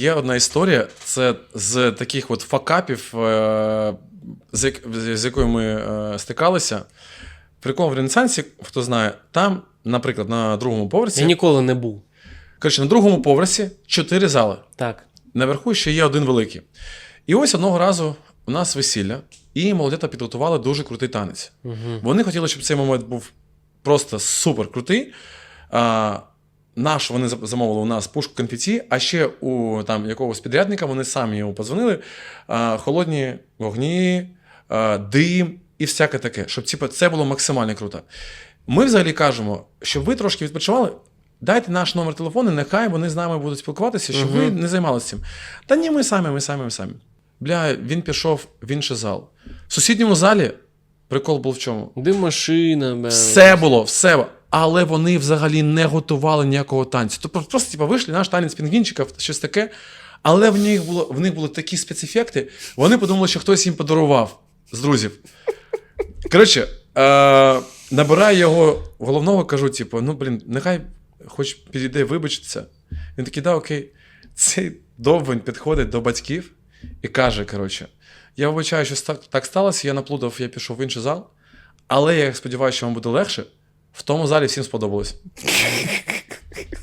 є одна історія. Це з таких от факапів, е, з, як- з якою ми е, стикалися. Прикол в Ренесансі, хто знає, там, наприклад, на другому поверсі. Я ніколи не був. Коротше, на другому поверсі чотири зали. Так. Наверху ще є один великий. І ось одного разу у нас весілля, і молодята підготували дуже крутий танець. Угу. Вони хотіли, щоб цей момент був просто супер крутий. А, наш вони замовили у нас пушку конфеті, а ще у там, якогось підрядника вони самі йому подзвонили. А, холодні вогні, дим і всяке таке, щоб типу, це було максимально круто. Ми взагалі кажемо, щоб ви трошки відпочивали. Дайте наш номер телефону, нехай вони з нами будуть спілкуватися, щоб ви не займалися цим. Та ні, ми самі, ми самі, ми самі. Бля, він пішов в інший зал. В сусідньому залі прикол був в чому? Де машина. Все було, все. Але вони взагалі не готували ніякого танцю. Тобто просто типу, вийшли наш танець пінгвінчиків, щось таке. Але в них було в них були такі спецефекти. Вони подумали, що хтось їм подарував з друзів. Коротше, е, набираю його головного, кажу: типу, ну блін, нехай хоч підійде вибачитися. Він такий, да, окей. Цей довбень підходить до батьків і каже: коротше, я вибачаю, що так сталося, я наплутав, я пішов в інший зал. Але я сподіваюся, що вам буде легше. В тому залі всім сподобалось.